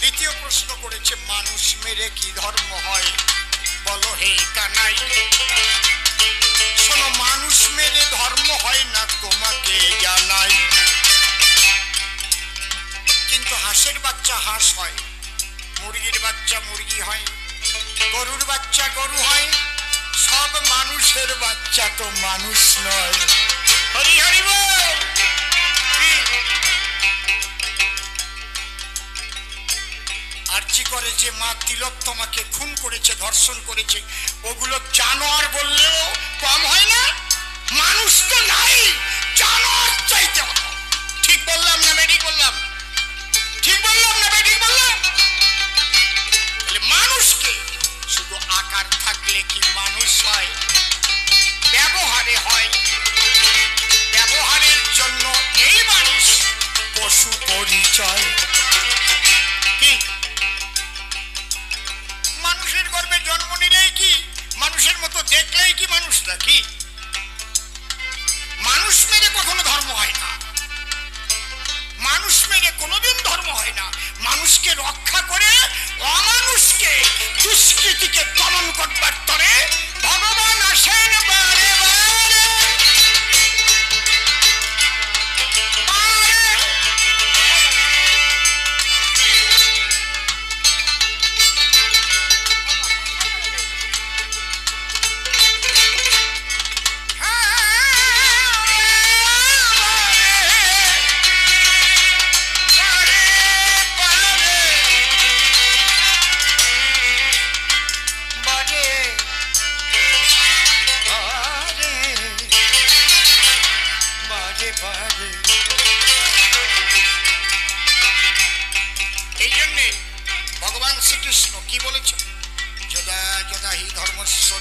দ্বিতীয় প্রশ্ন করেছে, মানুষ মেরে কি ধর্ম হয়? বলো, হে কানাই। শোনো, মানুষ মেরে ধর্ম হয় না তোমাকে জানাই। কিন্তু হাঁসের বাচ্চা হাঁস হয়, মুরগির বাচ্চা মুরগি হয়, গরুর বাচ্চা গরু হয়, সব মানুষের বাচ্চা তো মানুষ নয়? আর্জি করে যে মা তিলক তোমাকে খুন করেছে, ধর্ষণ করেছে। ওগুলো জানোয়ার বললেও কম হয় না। মানুষ তো নাই, জানোয়ার চাইতে ঠিক বললাম না বেঠিক বললাম? ঠিক বললাম না বেঠিক বললাম? মানুষকে শুধু আকার থাকলে কি মানুষ হয়? ব্যবহারে হয়। পশু পরিচয়।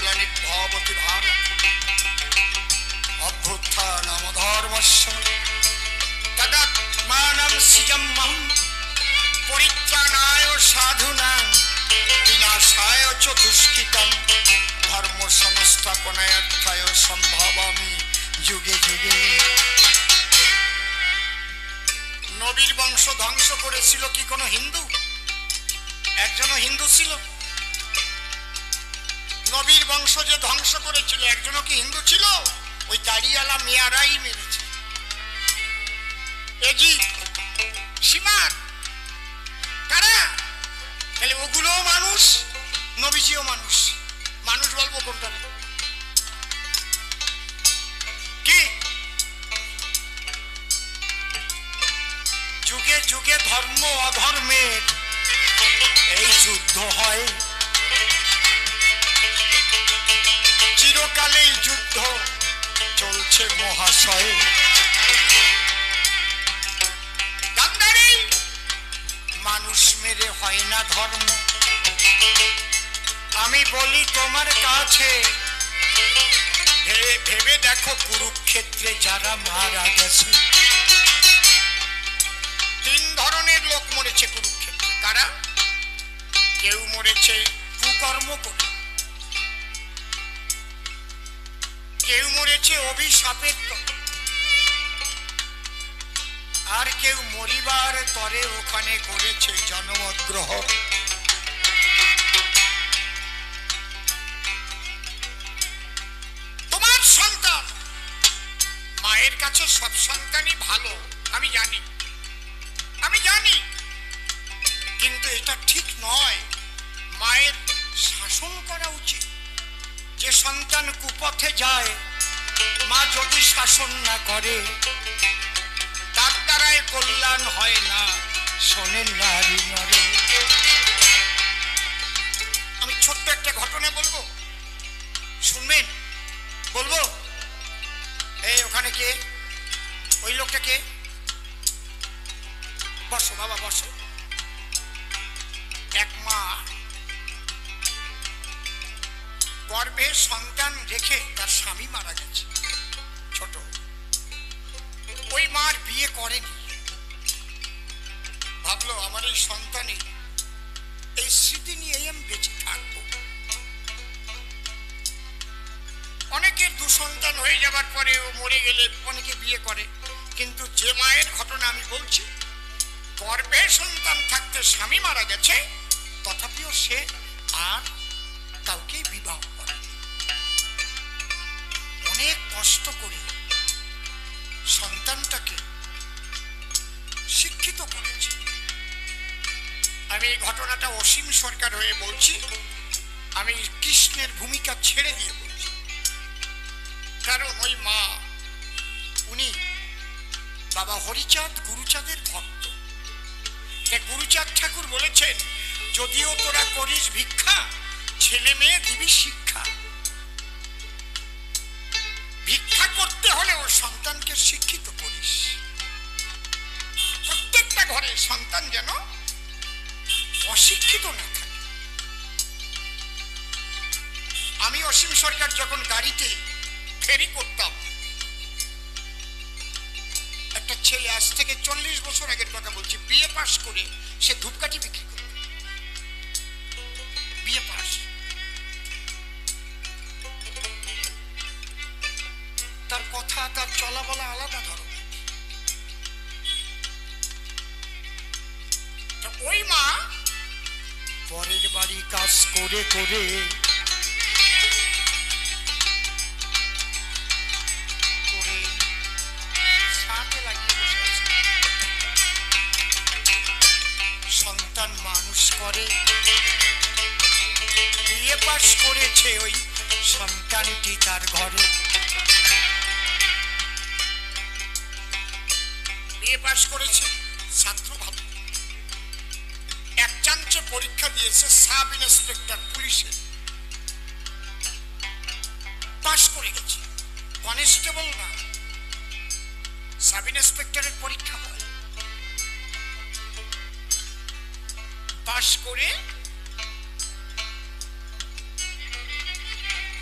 গ্লানির্ভবতি ভারত অভ্যুত্থানম ধর্মস্য তদাত্মানম সৃজম্মহম পরিত্রাণায় বিনাশায় চ দুষ্কৃতম ধর্ম সংস্থাপনায় সম্ভবামি। যুগে যুগে। নবীর বংশ ধ্বংস করেছিল কি কোনো হিন্দু? একজনও হিন্দু ছিল। নবীর বংশ যে ধ্বংস করেছিল, একজনও কি হিন্দু ছিল? ওই দাড়িওয়ালা মেয়ারাই মেরেছে। কারা? তাহলে ওগুলোও মানুষ, নবীজিও মানুষ। মানুষ বলব কোনটা কি? যুগে যুগে ধর্ম অধর্মের। এই যুদ্ধ হয় চিরকালেই যুদ্ধ চলছে মানুষ মেরে হয় না ধর্ম। আমি বলি তোমার কাছে ভেবে দেখো কুরুক্ষেত্রে যারা মারা গেছে। তিন ধরনের লোক মরেছে কুরুক্ষেত্রে। কারা? কেউ মরেছে কুকর্ম করে। কেউ মরেছে অভিশাপের আর কেউ মরিবার তরে ওখানে করেছে জন্মগ্রহ। তোমার সন্তান, মায়ের কাছে সব সন্তানই ভালো, আমি জানি। আমি জানি। কিন্তু এটা ঠিক নয়, মায়ের শাসন করা উচিত। যে সন্তান কুপথে যায়, মা যদি শাসন না করে, তার দ্বারাই কল্যাণ হয় না, শোনেন নারী নরে। যাবার পরে ও মরে গেলে অনেকে বিয়ে করে। কিন্তু যে মায়ের ঘটনা আমি বলছি গর্ভে সন্তান থাকতে স্বামী মারা গেছে, তথাপিও সে আর কাউকে বিবাহ করে অনেক কষ্ট করে সন্তানটাকে শিক্ষিত করেছে। আমি এই ঘটনাটা অসীম সরকার হয়ে বলছি, আমি কৃষ্ণের ভূমিকা ছেড়ে দিয়ে বলছি। কারণ ওই মা, উনি বাবা হরিচাঁদ গুরুচাঁদের ভক্ত। গুরুচাঁদ ঠাকুর বলেছেন, যদিও তোরা করিস ভিক্ষা, ছেলে মেয়ে দিবি শিক্ষা। ভিক্ষা করতে হলেও সন্তানকে শিক্ষিত করিস। প্রত্যেকটা ঘরে সন্তান যেন অশিক্ষিত না থাকে। আমি অসীম সরকার যখন গাড়িতে ফেরি করতাম। একটা ছেলে আজ থেকে চল্লিশ বছর আগের কথা বলছি বিয়ে পাশ করে সে ধূপকাঠি বিক্রি করত বিয়ে পাশ। তার কথা, তার চলা বলা আলাদা তো ওই মা পরের বাড়ি কাজ করে করে করে করে। বিয়ে করেছে ওই সন্তানটি তার ঘরে। বিয়ে করেছে ছাত্র এক চান্সে পরীক্ষা দিয়েছে সাব ইন্সপেক্টর পুলিশের পাশ করে গেছে। কনস্টেবল না। সাব ইন্সপেক্টরের পরীক্ষা হয়। পাশ করে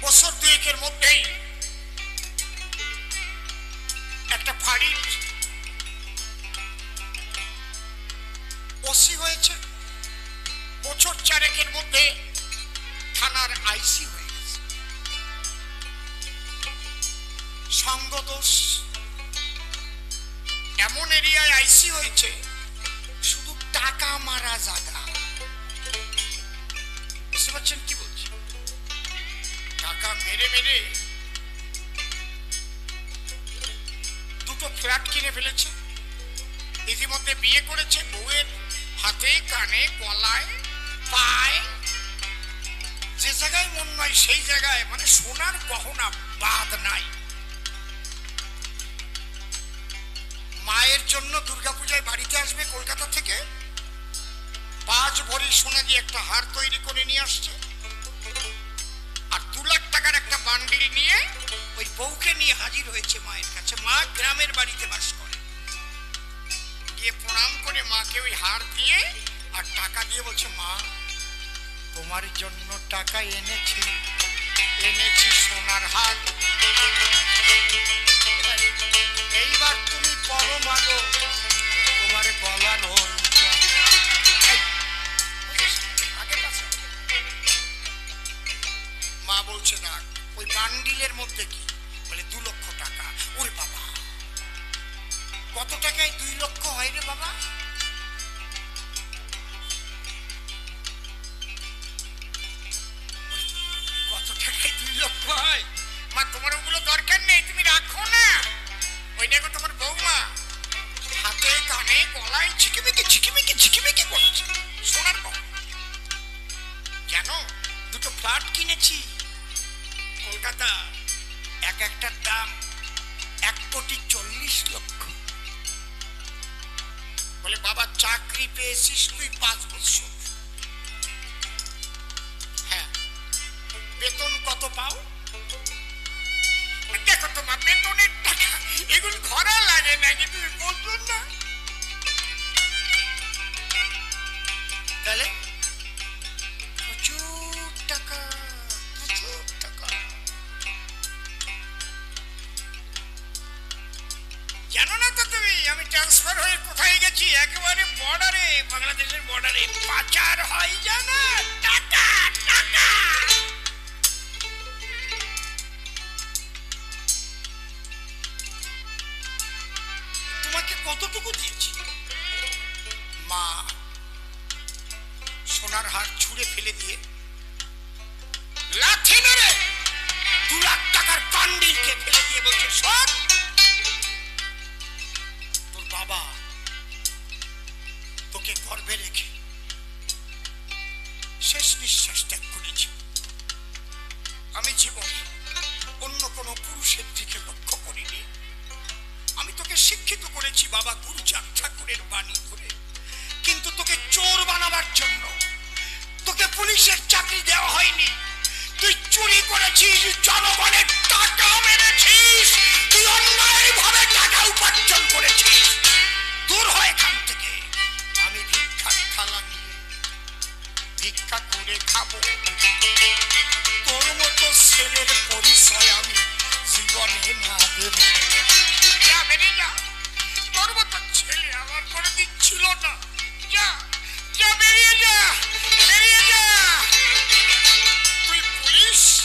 বছর দুয়েকের মধ্যেই একটা ফাঁড়ির ওসি হয়েছে। বছর চারেকের মধ্যে থানার আইসি হয়ে গেছে। সঙ্গদোষ এমন এরিয়ায় আইসি হয়েছে, শুধু টাকা মারা জায়গা মেরে দুটো ফ্ল্যাট কিনে ফেলেছে। ইতিমধ্যে বিয়ে করেছে বউয়ের হাতে, কানে, গলায়, পায়। যে জায়গায় মন নয় সেই জায়গায়। মানে সোনার গহনা বাদ নাই। মায়ের জন্য দুর্গাপূজায় বাড়িতে আসবে কলকাতা থেকে। পাঁচ ভরি সোনা দিয়ে একটা হার তৈরি করে নিয়ে আসছে। নিয়ে হাজির হয়েছে মায়ের কাছে। মা গ্রামের বাড়িতে বাস করে। গিয়ে প্রণাম করে মাকে ওই হার দিয়ে আর টাকা দিয়ে বলছে, মা, তোমার জন্য টাকা এনেছি। এনেছি সোনার হার। এইবার তুমি পরো মাগো তোমার গলার হোল। মা বলছে, না, ওই বান্ডিলের মধ্যে কি? বলে দু লক্ষ টাকা। ওরে বাবা কত টাকায় দুই লক্ষ হয় রে বাবা? কোটি চল্লিশ লক্ষ। বলে, বাবা, চাকরি পেয়েছিস তুই পাঁচ বছর। হ্যাঁ বেতন কত পাও? দেখো তোমার বেতনের টাকা, এগুলো ধরা লাগে নাকি তুমি বলছো না। তাহলে ট্রান্সফার হয়ে কোথায় গেছি? একেবারে বর্ডারে বাংলাদেশের বর্ডারে পাচার হয় জানা ত্যাগ করেছি। আমি জীবনে অন্য কোনো পুরুষের দিকে লক্ষ্য করিনি। আমি তোকে শিক্ষিত করেছি, বাবা গুরুচাঁদ ঠাকুরের বাণী ধরে কিন্তু তোকে চোর বানাবার জন্য তোকে পুলিশের চাকরি দেওয়া হয়নি। তুই চুরি করেছিস, জনগণের টাকা মেরেছিস, তুই অন্যায় ভাবে টাকা উপার্জন করেছিস। ভিক্ষা করে খাব। তোর মতো ছেলের পরিচয় আমি জীবনে না দেব। যা বেরিয়ে যা। তোর মতো ছেলে আমার কোনোদিন ছিল না। যা যা বেরিয়ে যা বেরিয়ে যা। তুই পুলিশ?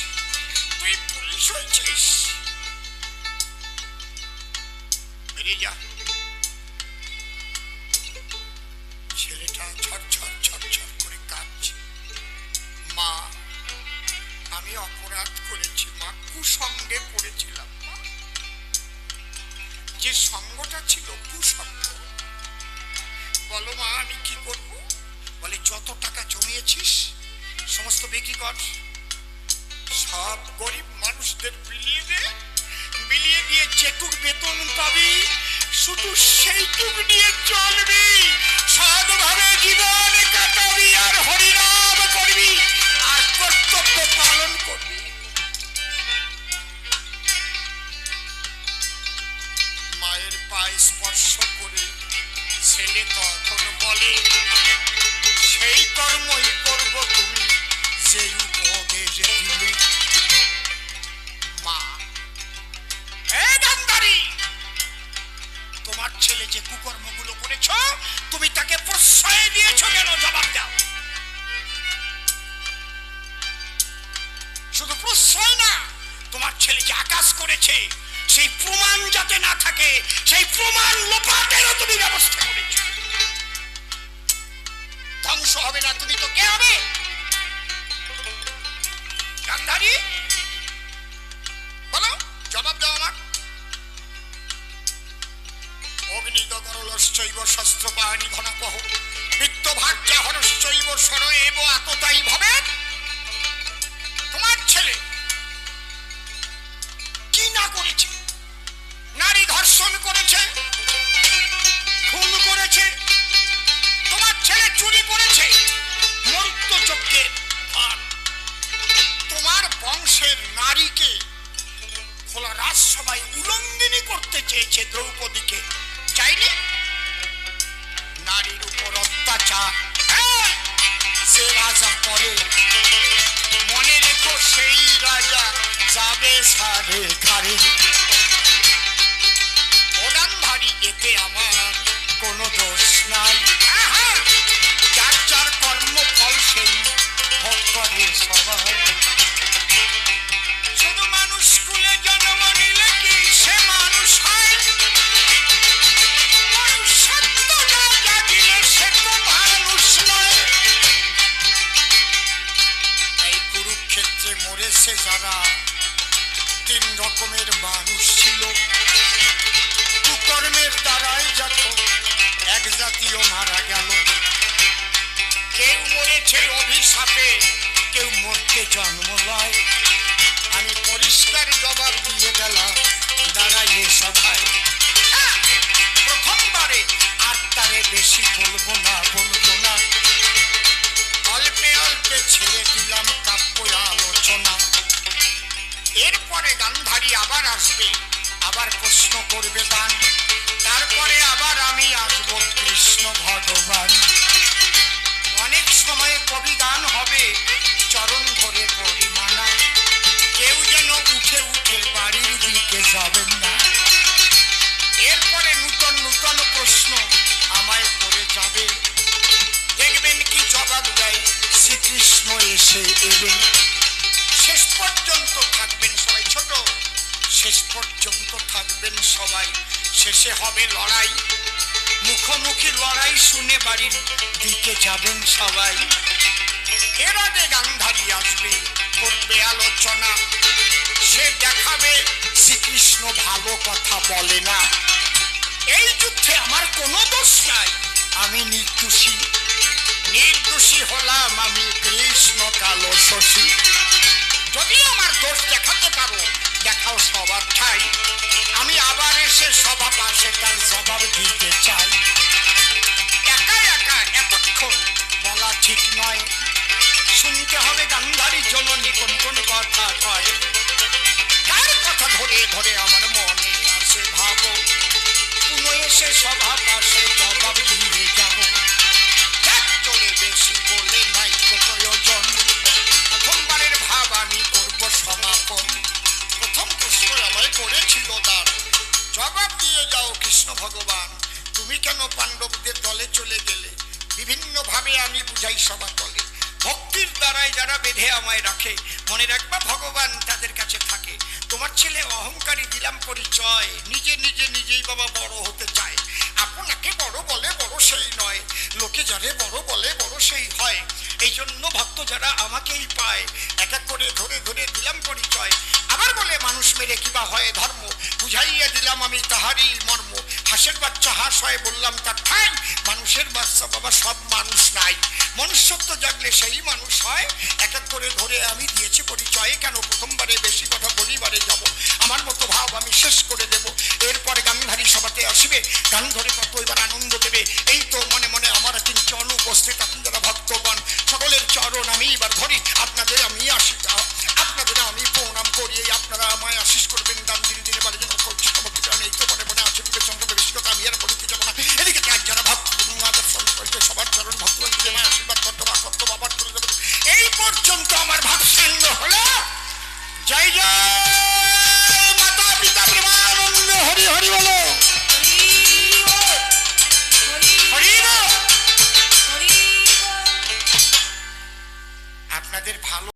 তুই পুলিশ হয়েছিস? বেরিয়ে যা। আমি অপরাধ করেছি, মা। কুসঙ্গে পড়েছিলাম যে সঙ্গটা ছিল কুসঙ্গ। বলো, মা, আমি কি করব? বলে, যত টাকা জমিয়েছিস, সমস্ত বিক্রি কর। সব গরিব মানুষদের বিলিয়ে দে। বিলিয়ে দিয়ে যেটুক বেতন পাবি, শুধু সেইটুক নিয়ে চলবি। সৎভাবে জীবন কাটাবি আর হরিনাম করবি। পায়ে স্পর্শ করে, ছেলে তখন বলে, সেই কর্মই করব তুমি যে উপদেশ দিলে। মা তোমার ছেলে যে কুকর্মগুলো করেছ, তুমি তাকে প্রশ্রয় দিয়েছ কেন? জবাব দাও। শুধু প্রশ্রয় না, তোমার ছেলে যে আকাশ করেছে, সেই প্রমাণ যাতে না থাকে প্রমাণ লোপাটেরও তুমি ব্যবস্থা করেছ ধ্বংস হবে না, তুমি তো কে হবে? গান্ধারী, বলো, জবাব দাও আমার অগ্নিগরলশ্চৈব শস্ত্র বাহিনী ঘনকহ করতে চেয়েছে দ্রৌপদীকে। চাইলে নারীর উপর অত্যাচার। যে রাজা করে মনে রেখো সেই রাজা যাবে সারে খারে ওডানধারী এতে আমার কোনো দোষ নাই। অভিশাপে কেউ মরতে জন্ম লয়। আমি পরিষ্কার জবাব দিয়ে গেলাম দাঁড়াই এ সভায় প্রথমবারে আর তারে বেশি বলব না বলব না। অল্পে অল্পে ছেড়ে দিলাম কাব্য আলোচনা। এরপরে গান্ধারী আবার আসবে, আবার প্রশ্ন করবে গান। তারপরে আবার আমি আসব কৃষ্ণ ভগবান। অনেক সময় কবি গান হবে। চরণ ধরে পরিমাণা। কেউ যেন উঠে উঠে বাড়ির দিকে যাবেন না। এরপরে নূতন নূতন প্রশ্ন আমায় করে যাবে। দেখবেন কি জবাব দেয়, শ্রীকৃষ্ণ এসে এবে শেষ পর্যন্ত থাকবেন সবাই ছোট। শেষ পর্যন্ত থাকবেন সবাই। শেষে হবে লড়াই। মুখোমুখি লড়াই শুনে বাড়ির দিকে যাবেন সবাই। এর আগে গান্ধারী আসবে, করবে আলোচনা। সে দেখাবে শ্রীকৃষ্ণ ভালো কথা বলে না। এই যুদ্ধে আমার কোনো দোষ নাই, আমি নির্দোষী। নির্দোষী হলাম আমি কৃষ্ণ কালো শশী। যদি আমার দোষ দেখাতে পারো দেখাও সবার ঠাই। আমি আবার এসে সভা পাশে তার জবাব দিতে চাই। একা একা এতক্ষণ বলা ঠিক নয়। শুনতে হবে গান্ধারী জননী কোন কোন কথা কয়। কার কথা ধরে ধরে আমার মনে আসে ভাবো। পুনঃ এসে সভা জবাব দিয়ে যাও কৃষ্ণ ভগবান। তুমি কেন পাণ্ডবদের দলে চলে গেলে? বিভিন্ন ভাবে আমি বুঝাই সভা তলে ভক্তির দ্বারাই যারা বেঁধে আমায় রাখে, মনে রাখবা ভগবান তাদের কাছে থাকে। তোমার ছেলে অহংকারী দিলাম পরিচয়, নিজে নিজে নিজেই বাবা বড় হতে চায়। আপনাকে বড় বলে বড় সেই নয়, লোকে যারে বড় বলে বড় সেই হয়। এই জন্য ভক্ত যারা আমাকেই পায়, এক এক করে ধরে ধরে দিলাম পরিচয়। আবার বলে, মানুষ মেরে কিবা হয় ধর্ম? বুঝাইয়া দিলাম আমি তাহারই মর্ম। হাঁসের বাচ্চা, হাঁস হয় বললাম তার ঠাই মানুষের বাচ্চা, বাবা, সব মানুষ নাই। মনুষ্যত্ব জাগলে সেই মানুষ হয়। এক এক করে ধরে আমি দিয়েছি পরিচয়, কেন প্রথমবারে বেশি কথা বলিবারে যাব? আমার মতো ভাব আমি শেষ করে দেব। এরপরে গান্ধারী সভাতে আসবে, গান ধরে কত এবার আনন্দ দেবে। এই তো মনে মনে আমার কিন্তু অনুপস্থিত আপনারা ভক্তগণ। সকলের চরণ আমি এবার ধরি, আপনাদের আমি আসি আপনাদের আমি প্রণাম করি, আপনারা আমায় আশিস করবেন